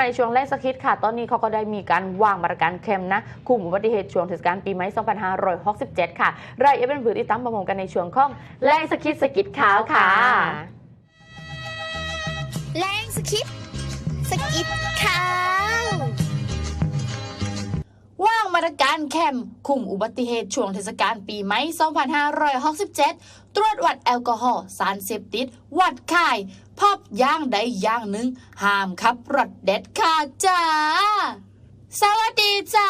มาในช่วงแรกสักคิดค่ะ ตอนนี้เขาก็ได้มีการวางมาตรการเข้มนะ คุมอุบัติเหตุช่วงเทศกาลปีใหม่ 2567 ค่ะรายละเอียดเป็นผืนที่ตั้มประมงกันในช่วงของแรกสกคิดสกิดขาวค่ะแรงสคิดสกิดขาว มาตรการแคมป์คุมอุบัติเหตุช่วงเทศกาลปีใหม่ 2567 ตรวจวัดแอลกอฮอล์สารเสพติด วัดค่ายพบย่างใดย่างหนึ่งห้ามขับรถเด็ดขาดจ้า สวัสดีจ้า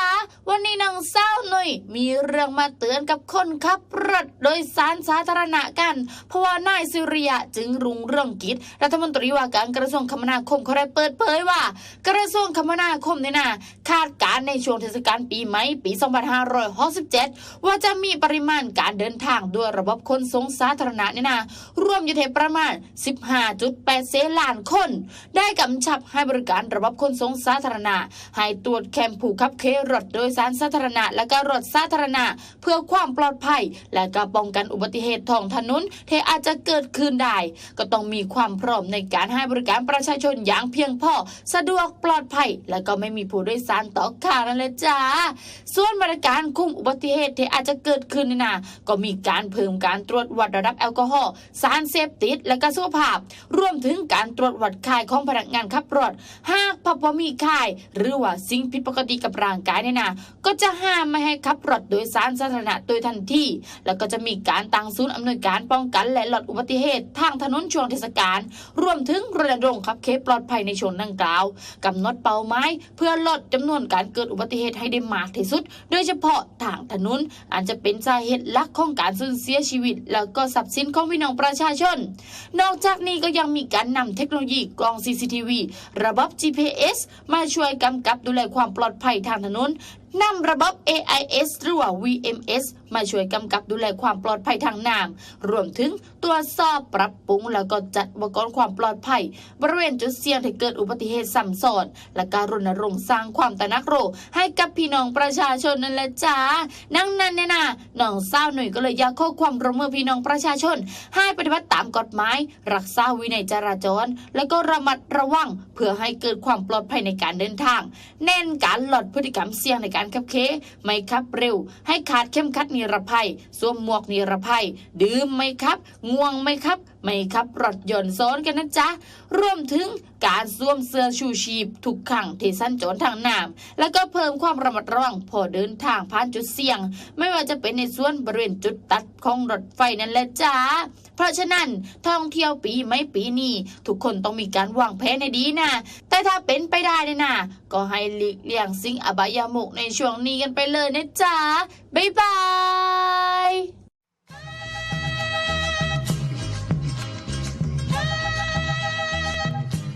วันนี้น้องเศร้าหน่อยมีเรื่องมาเตือนกับคนขับรถโดยสารสาธารณะกัน เพราะว่านายสุริยะจึงรุงเรื่องกิจรัฐมนตรีว่าการกระทรวงคมนาคมเขาได้เปิดเผยว่า กระทรวงคมนาคมเนี่ยนะคาดการณ์ในช่วงเทศกาลปีใหม่ปี 2567 ว่าจะมีปริมาณการเดินทางด้วยระบบขนส่งสาธารณะเนี่ยนะรวมอยู่ที่ประมาณ 15.8เซล้านคน ได้กำชับให้บริการระบบขนส่งสาธารณะให้ตรวจแคมผูกขับเครถโดยสารสาธารณะ และก็รถสาธารณะ เพื่อความปลอดภัย และก็ป้องกันอุบัติเหตุท้องถนนที่อาจจะเกิดขึ้นได้ก็ต้องมีความพร้อมในการให้บริการประชาชนอย่างเพียงพอสะดวกปลอดภัย และก็ไม่มีผู้โดยสารต่อขานั่นแหละจ้าส่วนมาตรการคุมอุบัติเหตุที่อาจจะเกิดขึ้นนี่นะก็มีการเพิ่มการตรวจวัดระดับแอลกอฮอล์สารเสพติด และก็สุขภาพ รวมถึงการตรวจวัดค่ายของพนักงานขับรถหากพบว่ามีค่าย หรือว่าสิ่งผิดปกติกับร่างกายเนี่ยนะก็จะห้ามไม่ให้ขับรถโดยสารสาธารณะโดยทันทีแล้วก็จะมีการตั้งศูนย์อำนวยการป้องกันและลดอุบัติเหตุ ทางถนนช่วงเทศกาลรวมถึงรณรงค์ขับเคปลอดภัยในช่วงดังกล่าวกำหนดเป้าหมายเพื่อลดจำนวนการเกิดอุบัติเหตุให้ได้มากที่สุด โดยเฉพาะทางถนนอาจจะเป็นสาเหตุหลักของการสูญเสียชีวิต แล้วก็ทรัพย์สินของพี่น้องประชาชน นอกจากนี้ก็ยังมีการนำเทคโนโลยีกล้อง CCTV ระบบ GPS มาช่วยกำกับดูแลความปลอดภัยทางถนนนำระบบ AIS หรือว่า VMS มาช่วยกำกับดูแลความปลอดภัยทางน้ำรวมถึงตรวจสอบปรับปรุง แล้วก็จัดอุปกรณ์ความปลอดภัย บริเวณจุดเสี่ยงที่เกิดอุบัติเหตุซ้ำซ้อน และการรณรงค์สร้างความตระหนักรู้ให้กับพี่น้องประชาชนนั่นแหละจ้าดังนั้นเนี่ยนะน้องสาวหนุ่ยก็เลยอยากขอความร่วมมือพี่น้องประชาชน ให้ปฏิบัติตามกฎหมาย รักษาวินัยจราจร และก็ระมัดระวัง เพื่อให้เกิดความปลอดภัยในการเดินทางเน้นการหลดพฤติกรรมเสี่ยงในการขับเค ไม่ขับเร็ว ให้ขาดเข้มขัดนิรภัย สวมหมวกนิรภัย ดื่มไหมครับ ง่วงไหมครับไม่ขับรถยนต์ซ้อนกันนะจ๊ะ รวมถึงการสวมเสื้อชูชีพทุกครั้งที่สั้นโจรทางน้ำแล้วก็เพิ่มความระมัดระวังพอเดินทางผ่านจุดเสี่ยง ไม่ว่าจะเป็นในส่วนบริเวณจุดตัดของรถไฟนั่นแหละจ้าเพราะฉะนั้นท่องเที่ยวปีไม่ปีนี้ทุกคนต้องมีการวางแผนให้ดีนะ แต่ถ้าเป็นไปได้เนี่ยนะก็ให้หลีกเลี่ยงสิ่งอบายามุกในช่วงนี้กันไปเลยนะจ๊ะบ๊ายบาย